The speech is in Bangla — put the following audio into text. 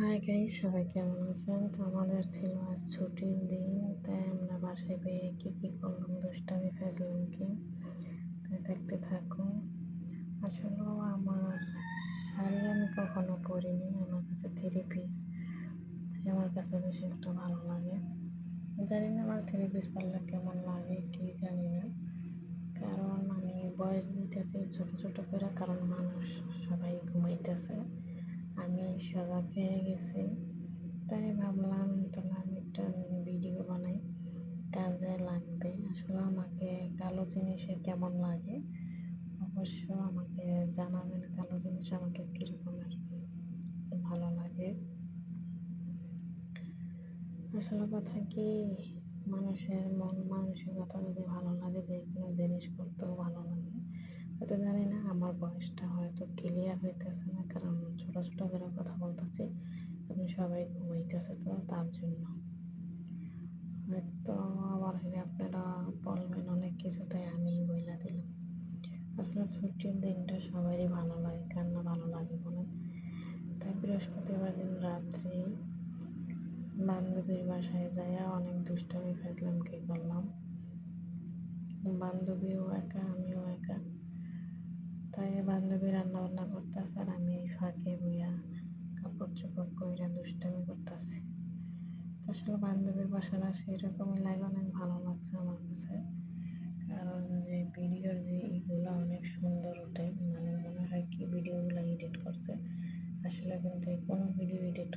হাই গাইস সবাই কেমন আছেন? তো আমাদের ছিল আজ ছুটির দিন, তাই আমরা বাসায় পেয়ে কী কী করলাম দুষ্টামি ফেসলাম কি? তাই দেখতে থাকুন আসলে আমার শাড়ি আমি কখনো পরিনি, আমার কাছে থ্রি পিস আমার কাছে বেশি একটা ভালো লাগে। জানি না আমার থ্রি পিস পরলে কেমন লাগে, কি জানি না। কারণ আমি বয়স দিতেছি ছোটো ছোটো করে, কারণ মানুষ সবাই ঘুমাইতেছে। সজাগ হয়ে গেছি। তাই ভাবলাম, তাহলে আমি একটা ভিডিও বানাই। কাজে লাগবে। আসলে আমাকে কালো জিনিসে কেমন লাগে? অবশ্য আমাকে জানাবেন কালো জিনিস আমাকে কীরকমের ভালো লাগে। আসলে কথা কি, মানুষের মন মানসিকতা যদি ভালো লাগে, যে কোনো জিনিস করতেও ভালো লাগে। হয়তো জানি না আমার বয়সটা হয়তো ক্লিয়ার হইতেছে না, কারণ ছোট ছোট করে কথা বলতেছি, আপনি সবাই ঘুমাইতেছে তো তার জন্য। হয়তো হলে আপনারা বলবেন অনেক কিছু, তাই আমি বইলা দিলাম। আসলে ছুটির দিনটা সবারই ভালো লাগে, কার না ভালো লাগে বলেন? তাই বৃহস্পতিবার দিন রাত্রে বান্ধবীর বাসায় যাইয়া অনেক দুষ্টামি ফেসলাম কি করলাম? বান্ধবীও একা, আমিও একা। তাই বান্ধবী রান্না বান্না করতেছে আর আমি এই ফাঁকে বইয়া কাপড় চোপড় কইরা দুষ্টামি করতেছি। আসলে বান্ধবীর বাসাটা সেই রকমই লাগে, অনেক ভালো লাগছে আমার কাছে। কারণ যে ভিডিওর যে ইগুলো অনেক সুন্দর ওঠে মানে মনে হয় কি ভিডিওগুলো এডিট করছে। আসলে কিন্তু কোনো ভিডিও এডিট